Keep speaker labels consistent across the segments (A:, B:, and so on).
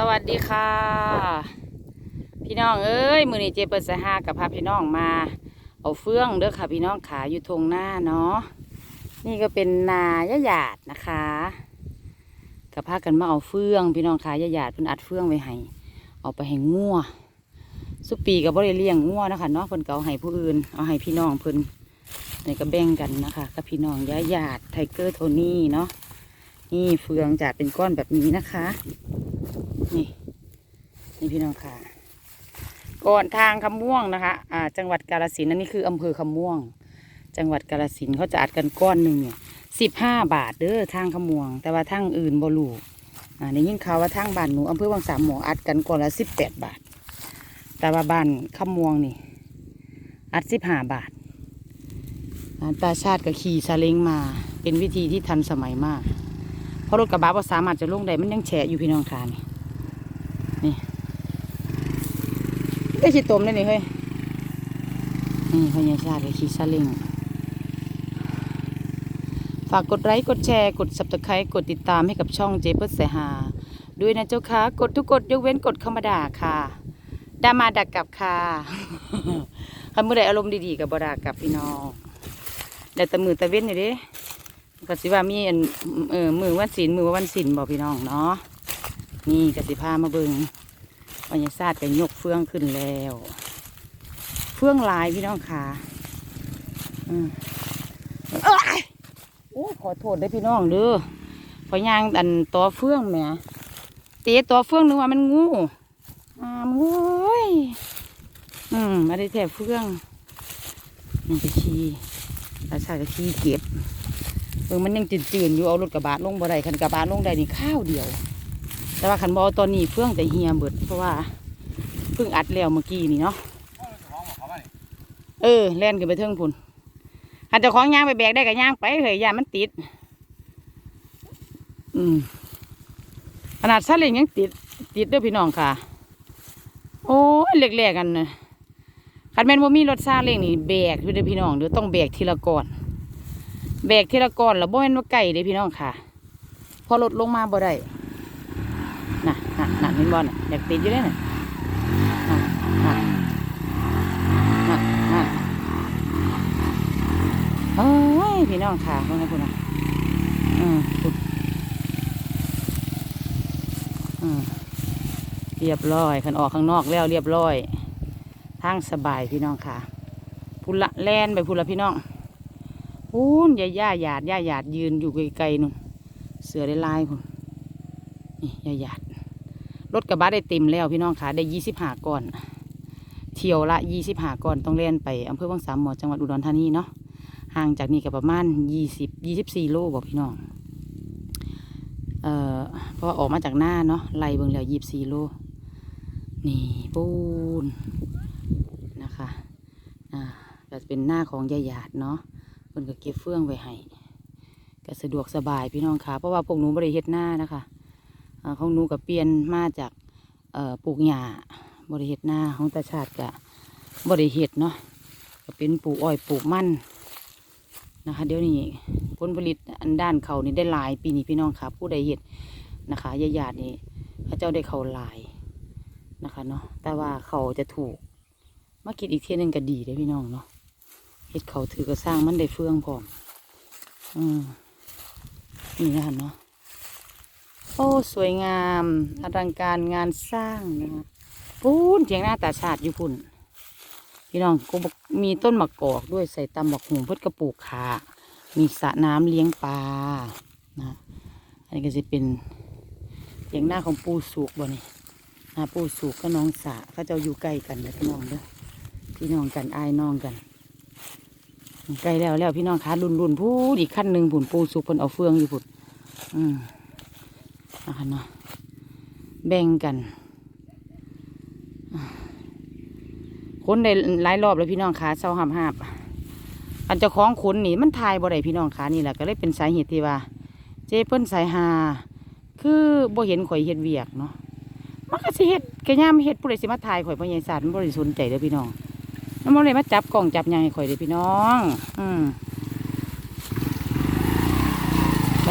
A: สวัสดีค่ะ พี่น้องเอ้ยมือนี้เจเปิดสหากับพาพี่น้องมา เอาเฟื่องเด้อค่ะ พี่น้องขาอยู่ทงหน้าเนาะนี่ก็เป็นนายะหยาดนะคะกับพากันมาเอาเฟื่อง พี่น้องขายะหยาดเพิ่นอัดเฟื่องไว้ให้เอาไปให้งัวสุปีกับ่ได้เลี้ยงงัวนะคะเนาะเพิ่นก็เอาให้ผู้อื่นเอาให้พี่น้องเพิ่นในี่ก็แบ่งกันนะคะกับพี่น้องยะหยาดไทเกอร์โทนี่เนาะนี่เฟืองจัดเป็นก้อนแบบนี้นะคะ นี่นี่พี่น้องค่ะ ก่อนทางคำม่วงนะคะ อ่า จังหวัดกาฬสินธุ์อันนี้คืออำเภอคำม่วง จังหวัดกาฬสินเขาจะอัดกันก้อนหนึ่งเนี่ยสิบห้าบาทเด้อทางคำม่วง แต่ว่าทางอื่นบ่รู้อ่าในยิ่งข่าวว่าทางบ้านหนูอำเภอวังสามหมออัดกันก้อนละสิบแปดบาท แต่ว่าบ้านคำม่วงนี่ อัดสิบห้าบาทตาชาติก็ขี่ซาเล้งมา เป็นวิธีที่ทันสมัยมาก เพราะรถกระบะว่าสามารถจะลงได้มันยังแฉะอยู่พี่น้องค่ะนี่ นี่ได้ชิตมเลยนี่เฮ้ย นี่พญาชาติกับขี่ซาเล้งฝากกดไลค์กดแชร์ กด subscribe กดติดตามให้กับช่องเจเปิลเสหา ด้วยนะเจ้าค่ะ กดทุกกดยกเว้นกดเข้ามาด่าค่ะดามาดักกลับค่ะคันมือใดอารมณ์ดีๆกับบดากลับพี่น้องแต่แตะมือตะเว้นนี่เด้ก็สิว่ามีอันเออมือวันศีลมือวันศีลบอกพี่น้องเนาะ นี่กสิพามาเบิงบรรยากาศก็ยกเฟืองขึ้นแล้ว เฟืองลายพี่น้องค่ะอืมเอ้โอ้ขอโทษเด้พี่น้องเด้อพอยางอันตัวเฟืองแหมเตะตัวเฟืองนึกว่ามันงูอามโว้ยอืมมาได้แถบเฟืองนี่ก็ขี้ราชาก็ขี้เก็บเออมันยังจืดๆอยู่เอารถกระบะลงบ่ได้คันกระบะลงได้นี่ข้าวเดียว แต่ว่าขันบอตอนนี้เฟื่องแต่เฮียเบิดเพราะว่าเพิ่งอัดแล้วเมื่อกี้นี่เนาะเออแล่นขึ้นไปเทิงพุ่นหันเจะของย่างไปแบกได้กับย่างไปเหยยามันติด อืมขนาดซาเล้งยังติด ติดเด้อพี่น้องค่ะ โอ้เล็กๆกันนะคันแม่นว่ามีรถซาเล้งนี่แบกอยู่เด้อพี่น้องเดี๋ยวต้องแบกทีละก้อนแบกทีละก้อนแล้วบ่แม่นว่าไก่เด้อพี่น้องค่ะ พอรถลงมาบ่ได้ น่ะน่นเห็นบอลน่ะอยากติดอยู่เลยน่ะน่ะน่ะน่นโอ้ยพี่น้องค่ะพวกนั้นพวกนั้นอืมพุดอืมเรียบร้อยขันออกข้างนอกแล้วเรียบร้อยทางสบายพี่น้องค่ะพุละแลนไปพุละพี่น้องพูนย่าย่าหยาดย่าหยาดยืนอยู่ไกลๆนู่นเสือได้ลายคุณนี่ย่าหยาด รถกระบะได้เต็มแล้วพี่น้องคะได้ยี่สิบห้าก้อนเที่ยวละยี่สิบห้าก้อนต้องเล่นไปอำเภอวังสามหมอจังหวัดอุดรธานีเนาะห่างจากนี้ก็ประมาณยี่สิบยี่สิบสี่โลบอกพี่น้องเอ่อเพราะออกมาจากหน้าเนาะไล่เบิ่งแล้วยี่สิบสี่โลนี่ปูนนะคะอ่าก็เป็นหน้าของยายหยาดเนาะเพิ่นก็เก็บเฟื่องไว้ให้ก็สะดวกสบายพี่น้องค่ะเพราะว่าพวกหนูบริเฮ็ดหน้านะคะ ของหนูกับเปลี่ยนมาจากเอ่อปลูกหญ้าบริเฮ็ดหน้าของตาชาติกับบริเฮ็ดเนาะก็เป็นปลูกอ้อยปลูกมันนะคะ เดี๋ยวนี้ผลผลิตอันด้านเขานี่ได้หลายปีนี้พี่น้องค่ะ ผู้ใดเฮ็ดนะคะญาญาตินี่พระเจ้าได้เขาหลายนะคะเนาะแต่ว่าเขาจะถูกมาคิดอีกเที่ยหนึงก็ดีเลยพี่น้องเนาะเฮ็ดเขาถือก็สร้างมันได้เฟื่องพร้อมอืมนี่นะคะเนาะ โอ้ สวยงามอลังการงานสร้างนะคะปูนเถียงหน้าตาชาติอยู่พุ่นพี่น้องก็บอกมีต้นมะกอกด้วยใส่ตำบักหุงเพื่อกระปูกขามีสระน้ำเลี้ยงปลานะอันนี้ก็จะเป็นเถียงหน้าของปูสุกบ่นี่นะปูสุกก็น้องสาเขาเจะอยู่ใกล้กันนะพี่น้องเด้อพี่น้องกันอายน้องกันใกล้แล้วแล้วพี่น้องคะรุ่นรุ่นๆพูดอีกขั้นหนึ่งผุนปูสุกเพิ่นเอาเฟืองอยู่ผุนอืม นะคะเนาะแบ่งกันคนได้หลายรอบเลยพี่น้องขาเศร้าหามหาบอันเจ้าของขนนี่มันทายบ่ได้พี่น้องขานี่แหละก็เลยเป็นสาเหตุที่ว่า เจเปิ้นสายหาคือบ่เห็นข่อยเฮ็ดเวียกเนาะมันก็สิเฮ็ดกะย่ามเฮ็ดผู้ใดสิมาถ่ายข่อยพ่อใหญ่ศาสตร์มันบ่ได้สนใจเด้อพี่น้องมันบ่ได้มาจับกล้องจับยังให้ข่อยเด้อพี่น้อง อืม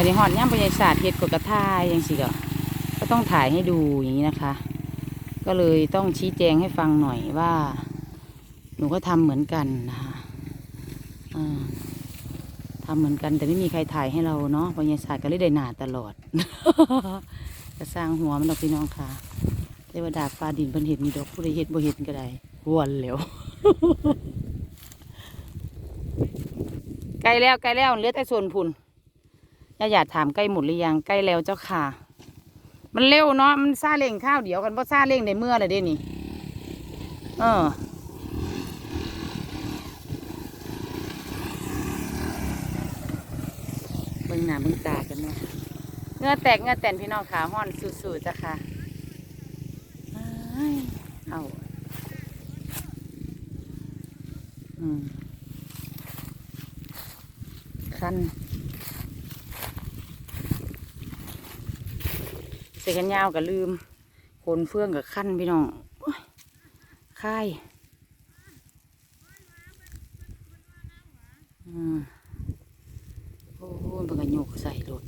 A: บัดนี้ฮอดย่ามพ่อใหญ่ศาสตร์เฮ็ดกดกระทายจังซี่ก็ก็ต้องถ่ายให้ดูอย่างนี้นะคะ ก็เลยต้องชี้แจงให้ฟังหน่อยว่า หนูก็ทำเหมือนกันนะคะอ่าทำเหมือนกันแต่ไม่มีใครถ่ายให้เราเนาะบรรยากาศก็เลยได้หนาตลอดก็สร้างหัวมันดอกพี่น้องค่ะเทวดาฟ้าดินเพิ่นเห็นมีดอกผู้ใดเห็นบ่เห็นก็ได้วนแล้วใกลแล้วใกลแล้วเหลือแต่ส่วนพุ่น ย่าอยากถามใกล้หมดหรือยังใกล้แล้วเจ้าค่ะ มันเร็วเนาะมันซาเร่งข้าวเดียวกันเพราะซาเร่งในเมื่อเลยเด้นี่เออเบิ่งหน้าเบิ่งตากันเนาะเงือแตกเงือแตนพี่น้องขาห้อนสู้ๆจ้ะค่ะอ้ายเอาอืมคัน สกันยาวกับลืมขนเฟื่องกับขั้นพี่น้องค่ายอืมโอ้ยมันก็โยกใส่รถ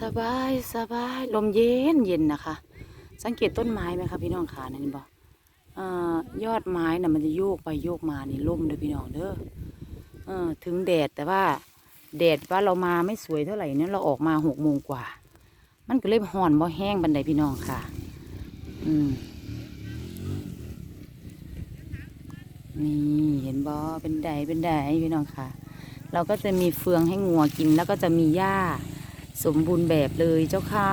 A: สบายสบายลมเย็นเย็นนะคะ สังเกตต้นไม้ไหมคะพี่น้องขานั่บอกยอดไม้น่ะมันจะโยกไปโยกมานี่ล่มเด้อพี่น้องเด้ออถึงแดดแต่ว่า แดดว่าเรามาไม่สวยเท่าไหร่เนี่ยเราออกมาหกโมงกว่า มันก็เลยห่อนบ่แห้งบันไดพี่น้องค่ะ อืมนี่เห็นบอเป็นไดเป็นไดพี่น้องค่ะ เราก็จะมีเฟืองให้งัวกินแล้วก็จะมีหญ้าสมบูรณ์แบบเลยเจ้าค่ะ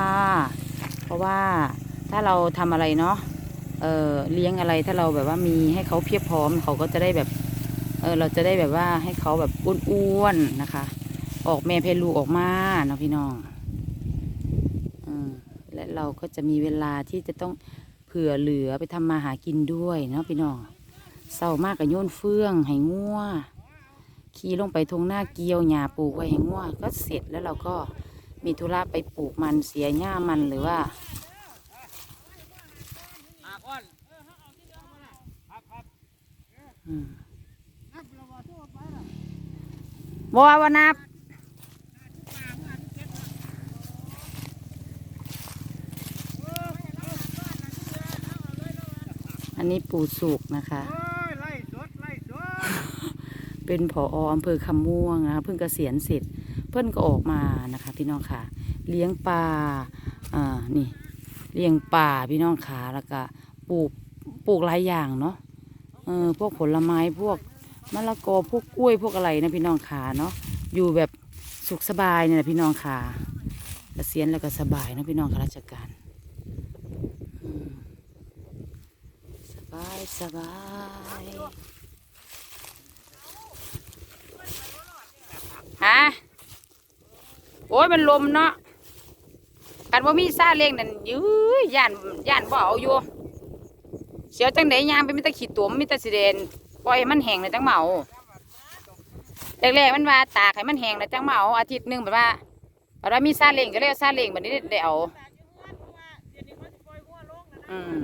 A: เพราะว่าถ้าเราทำอะไรเนาะเออเลี้ยงอะไรถ้าเราแบบว่ามีให้เขาเพียบพร้อมเขาก็จะได้แบบเออเราจะได้แบบว่าให้เขาแบบอ้วนๆนะคะ ออกแม่เพลูออกมาเนาะพี่น้องอและเราก็จะมีเวลาที่จะต้องเผื่อเหลือไปทำมาหากินด้วยเนาะพี่น้องเศร้ามากกับโยนเฟื่องให้งัวขี่ลงไปทงหน้าเกียวหญ้าปลูกไว้ให้งัวก็เสร็จแล้วเราก็มีธุระไปปลูกมันเสียหญ้ามันหรือว่าบัววานับ อันนี้ปูสุกนะคะ
B: ไล่สดไล่สด
A: เป็นผออำเภอคำม่วงนะคะเพิ่งเกษียณเสร็จ เพิ่นก็ออกมานะคะพี่น้องค่ะ เลี้ยงปลาอ่านี่ เลี้ยงปลาพี่น้องขาแล้วก็ปลูกปลูกหลายอย่างเนาะเออพวกผลไม้พวกมะละกอพวกกล้วยพวกอะไรนะพี่น้องขาเนาะอยู่แบบสุขสบายเนี่ยนะพี่น้องขาเกษียณแล้วก็สบายเนาะพี่น้องข้าราชการอืมสบายสบายฮะโอ้ยมันลมเนาะกันว่ามีซาเล้งนั่นยื้อย่านย่านบ่เอาอยู่เสียวจังไดยางไปมีแต่ขีดตัวมีแต่สิเดนปล่อยให้มันแห้งเลยจังเหมาแรกๆมันว่าตากให้มันแห้งแล้วจังเหมาอาทิตย์หนึ่งแบบว่าแบบว่ามีซาเล้งก็เลยเอาซาเล้งแบบนี้ได้เอาอืม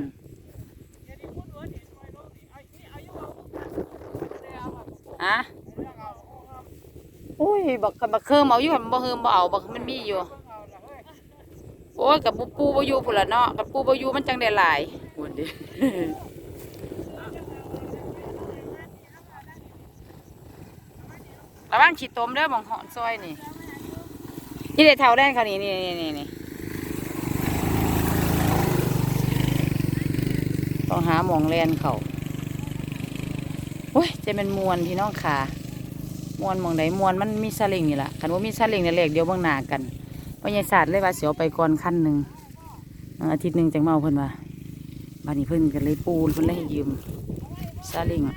A: ฮะโอ้ยบักบักเคิมเอาอยู่มันบ่เฮิมบ่เอาบักมันมีอยู่โอ้ยกับปูปูบ่อยู่พุ่นละเนาะกับปูบ่อยู่มันจังได้หลายหมดดิระวังฉีดตมเด้อบังหอนซอยนี่นี่เด็ดเท่าแดนค่ะนี่นี่นี่นี่นี่ต้องหาหมองแลนเขา โอ้ยจะเป็นมวนพี่น้องค่ะมวนมองไหนมวนมันมีซาเลิงนี่แหละคันว่ามีซาเลิงในเหลกเดียวเบางหน้ากันวิทยาศาสตร์เลยว่าเสียวไปก่อนขั้นหนึ่งอาทิตย์หนึ่งจังเมาเพิ่นว่าบ้านนี้เพิ่นกันเลยปูนเพิ่นเลยให้ยืมซาเลิง
B: อะ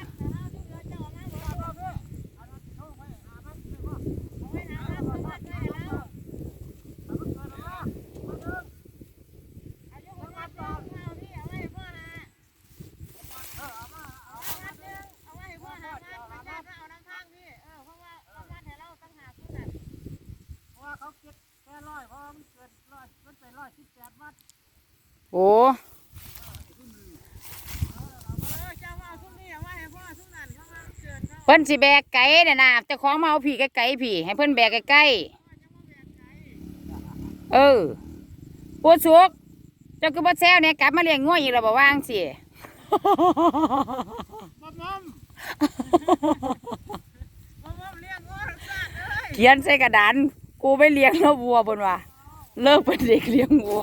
B: เขาเก็บแค่ร้อยเพราะมันเกินร้อยมันเป็นร้อยสิบแปดวัตต์
A: โอ้
B: เออเจ้าว่าซุ้มนี่ว่าให้พ่อซุ้มนั่นเขาว่า เพิ่
A: นสิแบกไก่เนี่ยนะเจ้าของมาเอาผีไก่ๆผีให้เพิ่นแบกไก่ๆเออปูสุกเจ้าคือบ่แซวเนี่ยกลับมาเลี้ยงง่วยอีกแล้วบ่ว่างสิ
B: มัมมัมมัมมัมเลี้ยงวัวซาดเอ้ย
A: เขียนใส่กระดานกูไม่เลี้ยงแล้ววัวบนว่าเลิกเป็นเด็กเลี้ยงวัว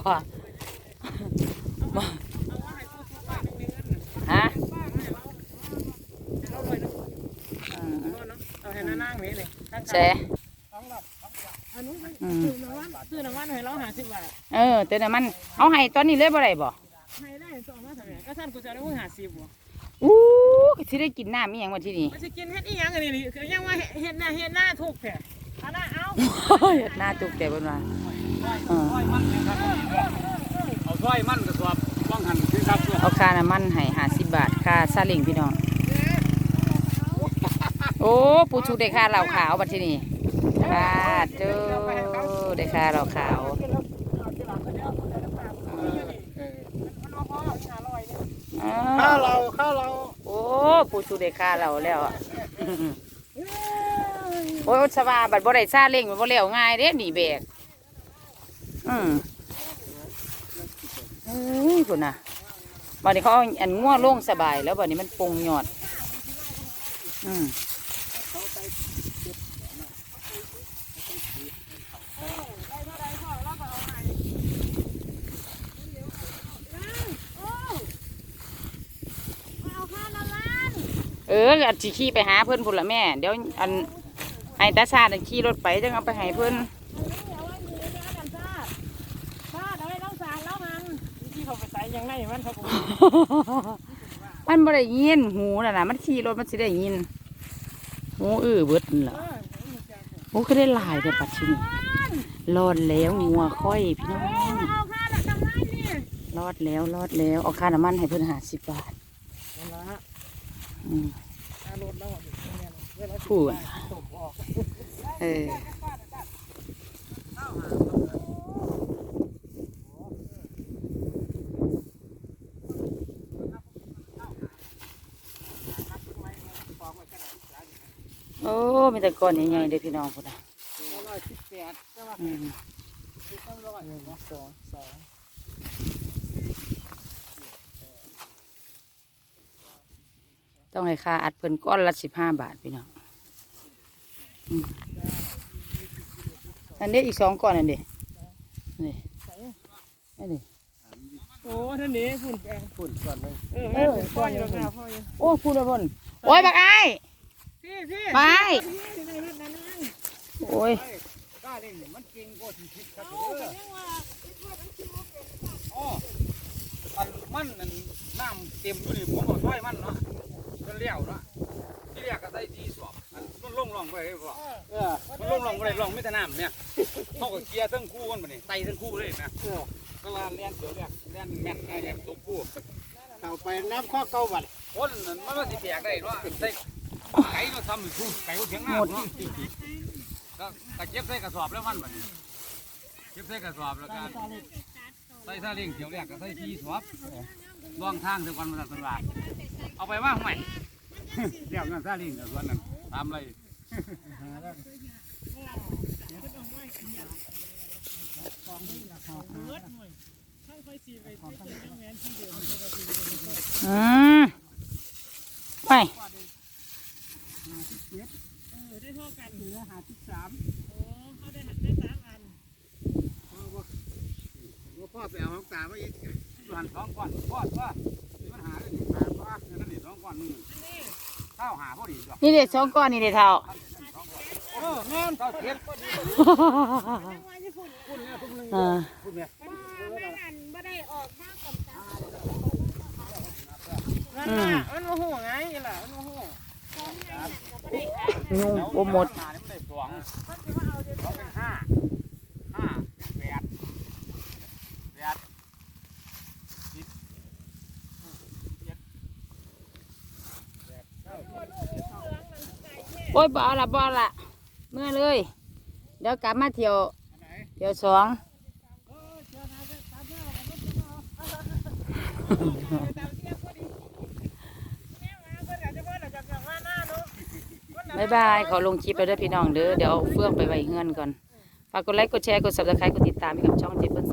B: ใช่สองหลับสองหลับอันนู้น
A: อืม
B: ซื้อน้ำมันซื้อน้ำมันให้เราหาสิบบาท
A: เออแต่น้ำมันเอาให้ตอนนี้เลยบ่ได้บ่
B: ให้ได้สองมาทำไมก็ท่านกูจะได้มึงหาสิบบ่
A: อู้ก็สิได้กินน้ำมีหยังวันที่นี่
B: มันจะกินเฮ็ดอีหยังอันนี้นี่คือยังว่าเฮ็ดหน้าเฮ็ดหน้าถูกแท้เอาหน้าเอา
A: เฮ็ดหน้าตุกแต่บนว่าเออ
C: ซอยมันเลยครับเอาซอยมันกระสอบว่างหันคือครับเพื่อ
A: เอาค่าน้ำมันให้ห้าสิบบาทค่าซาเล้งพี่น้องโอ้ปูชูได้ค่าเหล้าขาวบัดที่นี่ค่ะเจ้าได้ค่าเหล้าขาว
B: ข้าเราข้าเรา
A: โอ้ปูชูได้ค่าเราแล้วอะโอ้ยสบายบัดบ่ได้ซาเล้งมันบ่แล้วง่ายเด้หนีแบกอืมเอ้ยพุ่นน่ะบัดนี้เขาอันง่วงโล่งสบายแล้วบัดนี้มันปรุงยอด อืม อออันสิขี่ไปหาเพิ่อนพุ่นละแม่ เดี๋ยวอันให้ตาชาติอันขี่รถไปจังเอาไปให้เพิ่น
B: ที่เขาไปใส่ยังไงมันเขาก็
A: มันบ่ได้ยินหูน่ะนะมันขี่รถมันสิได้ยินหูอื้อเบิดนั่นล่ะโอ้ก็ได้หลายแต่ปัดชินรอดแล้วงัวค่อยพี่น้องรอดแล้วรอดแล้วเอาค่าน้ำมันให้เพิ่อนหาสิบบาท พูด
B: ตบออก
A: เออโอ้มีแต่ก้อนใหญ่ๆเด้อพี่น้องพุ่นน่ะ
B: ร้อยสิบแปดก็ว่า
A: อืม
B: ร้อยหนึ่งสองสอง
A: ต้องให้ค่าอัดเพิ่นก้อนละสิบห้าบาทพี่น้อง อืมอันนี้อีกสองก้อนอันเดีนี่อันนี้
B: โอ้ท่านนี้ฝุ่นแปลง
C: ฝุ่นก่อนเลย
B: เออแม่พ่ออยู่แล้วพ่ออยู่
A: โอ้พูดแล้วบนโอ้ยบักไอ้าย
B: พี่พี่
A: ไป
B: พี่ในรถนั้นนั่ง
A: โอ้ย
C: กล้าเล่นเนี่ยมันเก่งกว่าที่คิดครับ
B: โอ้
C: เด้อ
B: แสดงว่าไอ้พวกมันคิดว่าเป็น
C: อ๋ออันมันนั่นน้ำเต็มอยู่นี่ผมเอาซอยมันเนาะมันเลี้ยวเนาะที่เรียกก็ได้ที่สอบอันมัน ลงลองไปพ่อ
B: เออ
C: มันลงลองไปลองไม่แต่น้ำเนี่ยเขาก็เกียร์ทั้งคู่กันมาเนี่ยไต่ทั้งคู่เลยนะก็ลานเลี้ยนเสือเรียกเลี้ยนแม่นอะไรเนี่ยตกคู่
B: เอาไปน้ำข้อเก่าบัด
C: คนนั้นมันก็สิแตกได้เนาะใส่ไก่ก็ทำอยู่คู่ไก่ก็เถียงหน้าเนาะก็ก็เก็บใส่กระสอบแล้วมันบัดนี้เก็บใส่กระสอบแล้วก็ใส่ซาเล้งเที่ยวแรกก็ใส่ที่สอบล่องทางถึงวันมันสันวาเอาไปว่าห่วยเรียกนั่นซาเล้งกับส่วนนั้นตามไร
A: อืมไป
B: ได้เท่ากันเหลือหาสิบสามโอ้เขาได้ได้สามอัน
C: ว่าพ่อไปเอาของตามาอีกหันสองก้อนพ่อว่ามันหาได้หาว่านั่นนี่สองก้อนนึงข้าวหาพอดีจ้ะ
A: นี่เด็ดสองก้อนนี่เด็ดเท่า
C: เออแม่นข้าวเก็บ
A: อ่า
B: นั่นน่ะมันโมโหไงล่ะมันโมโห
A: ยุงโอหมด
C: หานี่มันได้สองสองเป็นห้าห้าเป็นแปดแปดสิบเจ็ดแปดเก้า
A: โอ้ยบ่เอละบ่เอละ เมื่อเลย เดี๋ยวกลับมาเที่ยว
C: อันไหน
A: เที่ยวสองบายบาย ขอลงคลิปไปด้วยพี่น้องเด้อ เดี๋ยวเอาเฟื่องไปไว้เฮือนก่อนฝฝากกดไลค์ กดแชร์ กด subscribe กดติดตามให้กับช่องเจเปิ้ล